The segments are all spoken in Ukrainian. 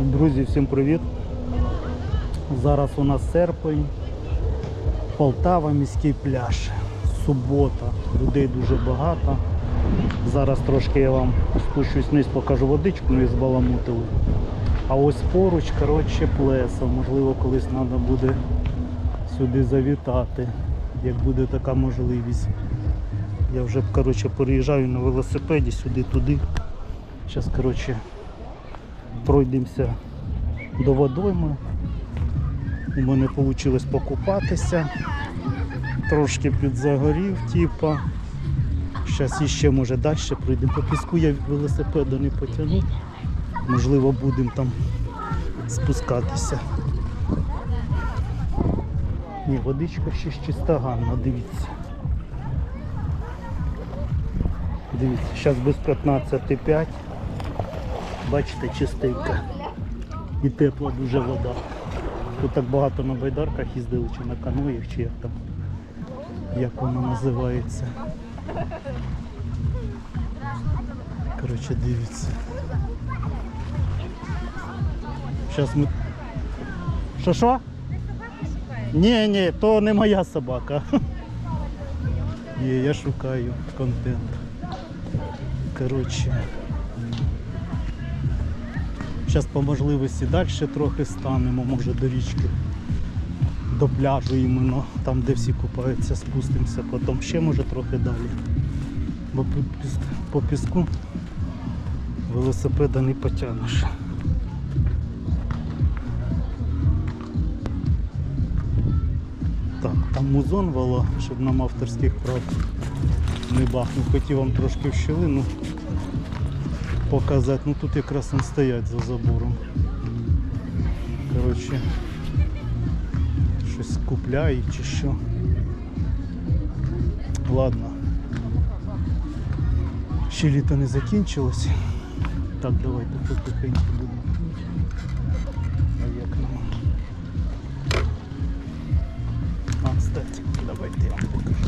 Друзі, всім привіт! Зараз у нас серпень, Полтава, міський пляж. Субота, людей дуже багато. Зараз трошки я вам спущусь вниз, покажу водичку, ну і збаламутили. А ось поруч, коротше, плесо. Можливо, колись треба буде сюди завітати, як буде така можливість. Я вже коротше, переїжджаю на велосипеді сюди-туди. Зараз, коротше, пройдемося до водойми. У мене вийшло покупатися. Трошки підзагорів, типа. Зараз іще може далі пройдемо. По піску я велосипеда не потягну. Можливо, будемо там спускатися. Ні, водичка ще чиста гарна, дивіться. Дивіться, зараз без 15,5. Бачите, чистенька. І тепла дуже вода. Тут так багато на байдарках їздили, чи на каноях, чи як там, як воно називається. Коротше, дивіться. Зараз ми. Що що? Ні, ні, то не моя собака. Ні, я шукаю контент. Коротше. Зараз по можливості далі трохи станемо, може до річки, до пляжу іменно, там де всі купаються, спустимося, потім ще може трохи далі. Бо по піску велосипеда не потягнеш. Так, там музон вало, щоб нам авторських прав не бахнув. Хотів вам трошки в щілину показати. Ну тут якраз він стоять за забором. Коротше, щось купляють чи що. Ладно. Ще літо не закінчилось. Так, давайте потихеньку будемо. А як нам? А, кстати, давайте я вам покажу.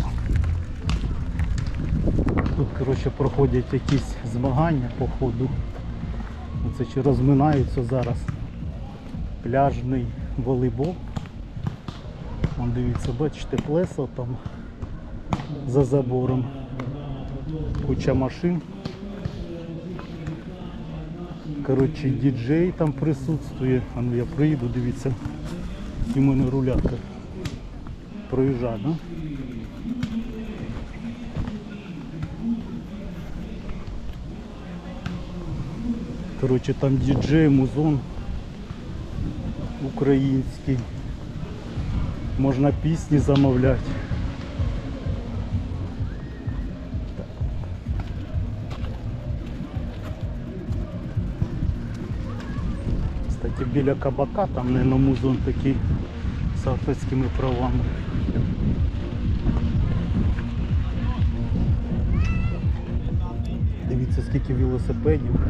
Коротше, проходять якісь змагання по ходу. Оце чи розминаються зараз. Пляжний волейбол. Вон дивіться, бачите, плесо там за забором. Куча машин. Коротше, діджей там присутствує. А ну я приїду, дивіться. І мене рулятка проїжджає, да? Коротше, там діджей, музон український. Можна пісні замовляти. Кстати, біля кабака там, наверное, музон такий з авторськими правами. Дивіться, скільки велосипедів.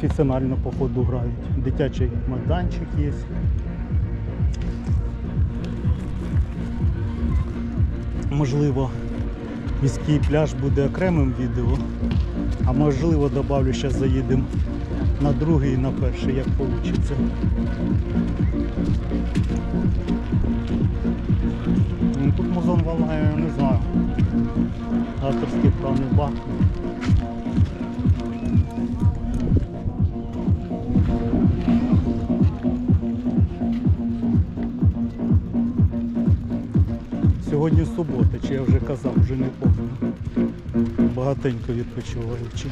Професіонально по ходу грають. Дитячий майданчик є. Можливо, міський пляж буде окремим відео, а можливо добавлю, зараз заїдемо на другий і на перший, як вийде. Ну, Тут музон валяє, я не знаю. Авторських прав не Сьогодні субота, чи я вже казав, вже не пам'ятаю. Багатенько відпочиваючи.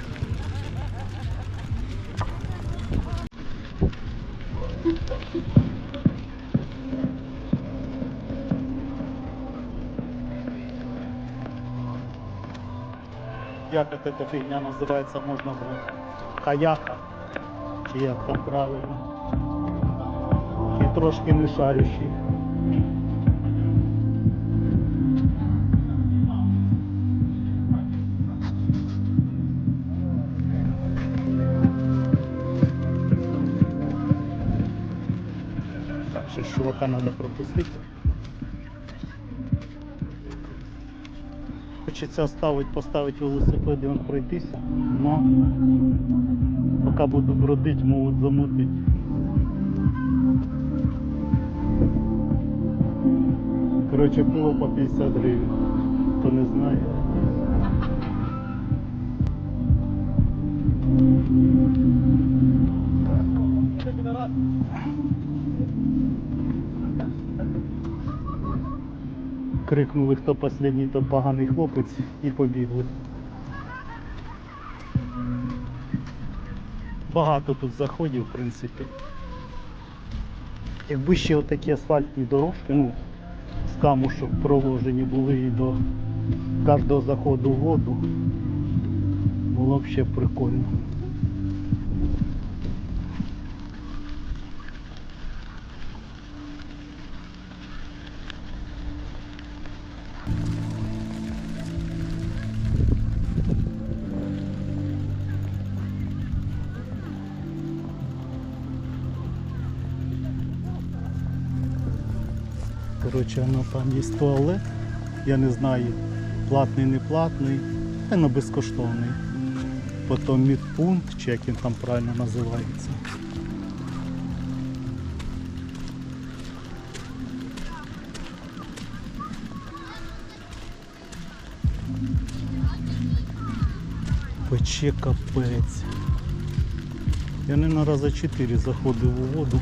Як ця фігня називається, можна було каяка, чи як там правильно. І трошки не шарющий. Так, чувака треба пропустити. Хочеться оставити, поставити велосипед і он пройтися, но поки буду бродити, можуть замутити. Коротше, пиво по 50 гривень. Хто не знає. Крикнули, хто останній, то поганий хлопець і побігли. Багато тут заходів, в принципі. Якби ще отакі асфальтні дорожки, ну, з камушок проложені були і до кожного заходу в воду, було б ще прикольно. Коротше, воно там є туалет. Я не знаю, платний, не платний, але безкоштовний. Потім медпункт, чи як він там правильно називається. Пече капець. Я не на раза 4 заходив у воду.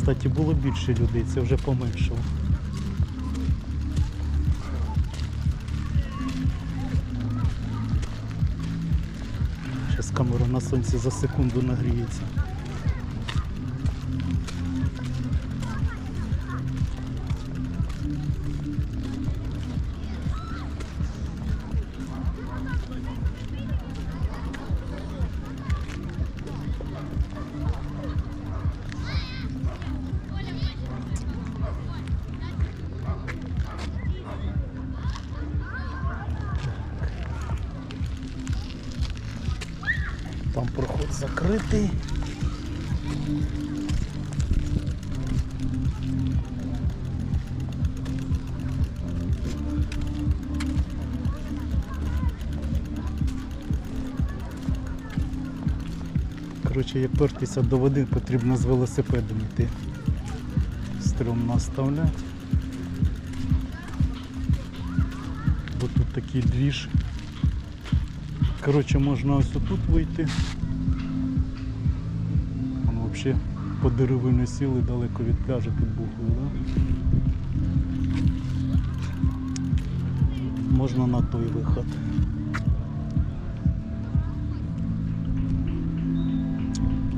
Кстати, було більше людей, це вже поменшало. Зараз камера на сонці за секунду нагріється. Там проход закритий. Коротше, як пертися до води, потрібно з велосипедом йти. Стрьомно оставляти. Бо тут такий двіж. Коротше, можна ось тут вийти. Воно взагалі по деревину сіли далеко від пляжу під бухою, да? Можна на той виход.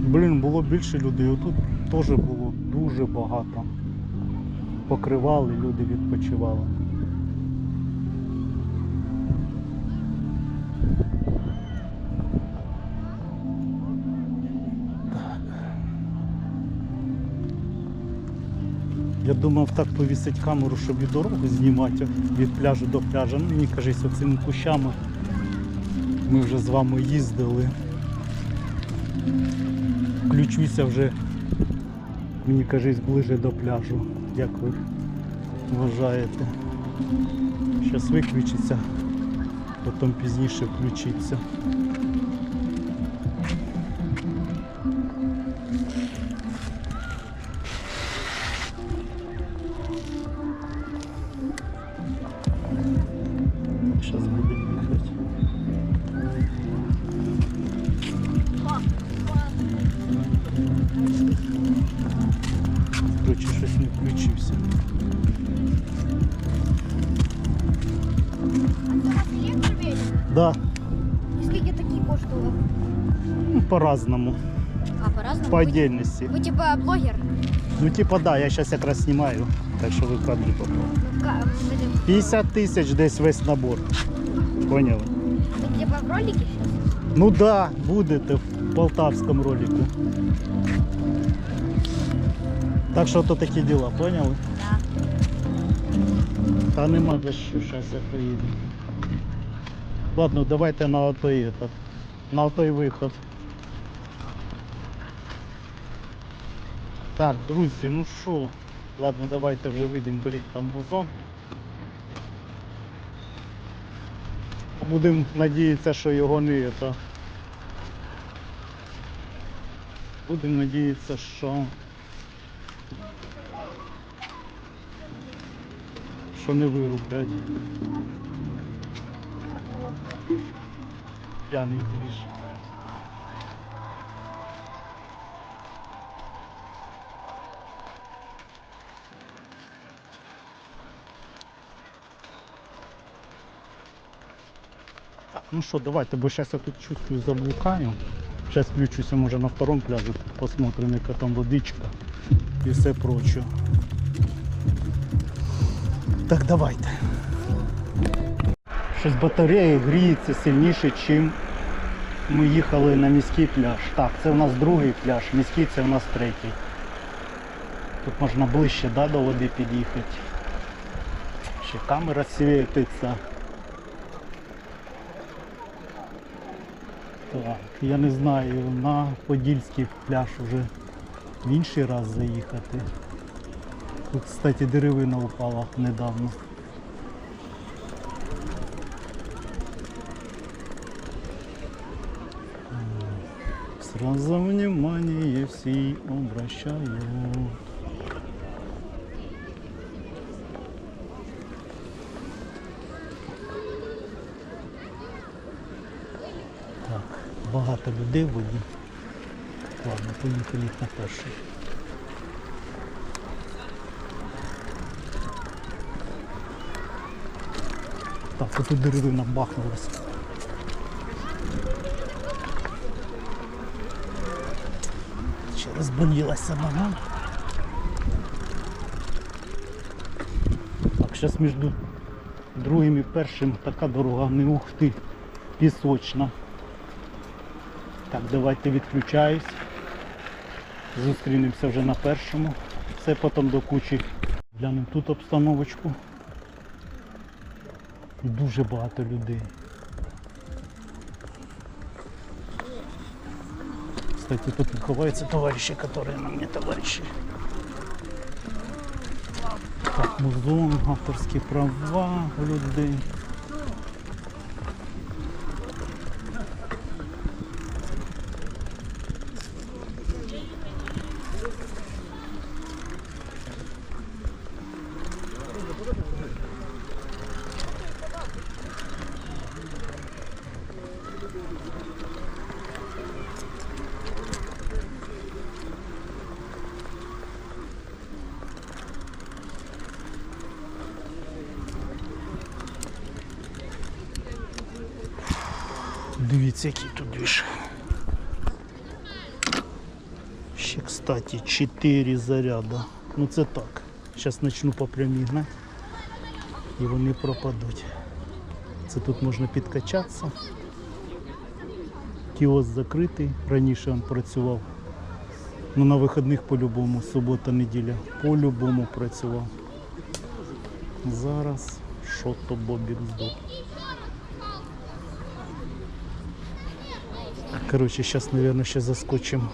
Блін, було більше людей. Отут теж було дуже багато. Покривали, люди відпочивали. Я думав так повісить камеру, щоб і дорогу знімати від пляжу до пляжу. Ну, мені кажеться, цими кущами ми вже з вами їздили. Включуся вже, мені кажеться, ближе до пляжу. Як ви вважаєте? Зараз виключиться, потім пізніше включиться. Зараз будемо їхати. Короче, щось не включився. Да, Скільки такі коштували? ну, по-разному, А, по-разному? по отдельности. Ви типа блогер? Ну типа да, я сейчас якраз знімаю, так що ви в кадрі попали. Ну, ка- ви- 50 тисяч десь весь набор. Поняли? ви типа в ролике сейчас? Ну да, будете в полтавському ролику. Так що то такі діла, поняли? Да. Та нема за що, зараз я приїду. Ладно, давайте на той этот, на той виход. Так, друзі, ну що, ладно, давайте вже вийдемо, беріть там вузон. Будемо надіятися, що його не це. Будемо надіятися, що. Що не вирублять. П'яний. Так, ну що, давайте, бо зараз я тут чувствую заблукаю. Зараз включуся, може на втором пляжі, посмотрим, яка там водичка і все проче. Так, давайте. Щось батарея гріється сильніше, ніж ми їхали на міський пляж. Так, це у нас другий пляж, міський це у нас третій. Тут можна ближче да, до води під'їхати. Ще камера світиться. Так, я не знаю, на Подільський пляж вже в інший раз заїхати. Тут, кстати, деревина упала недавно. Сразу внимание все обращают. Так, багато людей воді. Ладно, поїхали на перший. Так, тут деревина бахнулась. Ще розболілася нога. Так, зараз між другим і першим така дорога, не ух ти, пісочна. Так, давайте відключаюсь. Зустрінемося вже на першому. Все потім до кучі. Глянемо тут обстановочку. Дуже багато людей. Кстати, тут ховаються товариші, які на мені товариші. Так, музон, авторські права людей. Дивіться, який тут двіж. Ще, кстати, 4 заряда. Ну це так. Зараз почну по прямій гнати і вони пропадуть. Це тут можна підкачатися. Кіоск закритий, раніше він працював. Ну на вихідних по-любому, субота, неділя, по-любому працював. Зараз що то Бобік здох. Короче, сейчас, наверное, ще заскочим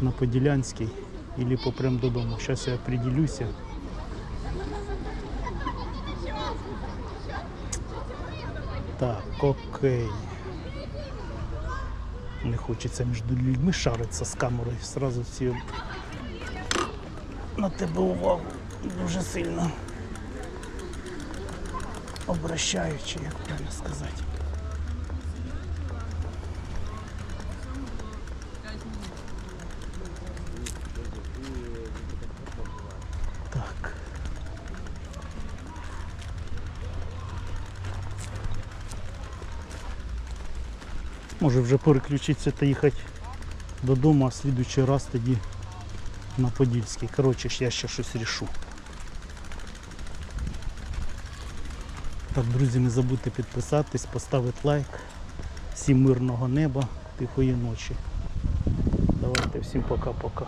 на Поділянський или попрям додому. Сейчас я определюся. Так, окей. Не хочеться між людьми шаритися з камерою. Сразу всі на тебе увагу дуже сильно обращаючи, як правильно сказати. Може вже переключитися та їхати додому, а слідуючий раз тоді на Подільський. Коротше, я ще щось рішу. Так, друзі, не забудьте підписатись, поставити лайк. Всім мирного неба, тихої ночі. Давайте всім пока-пока.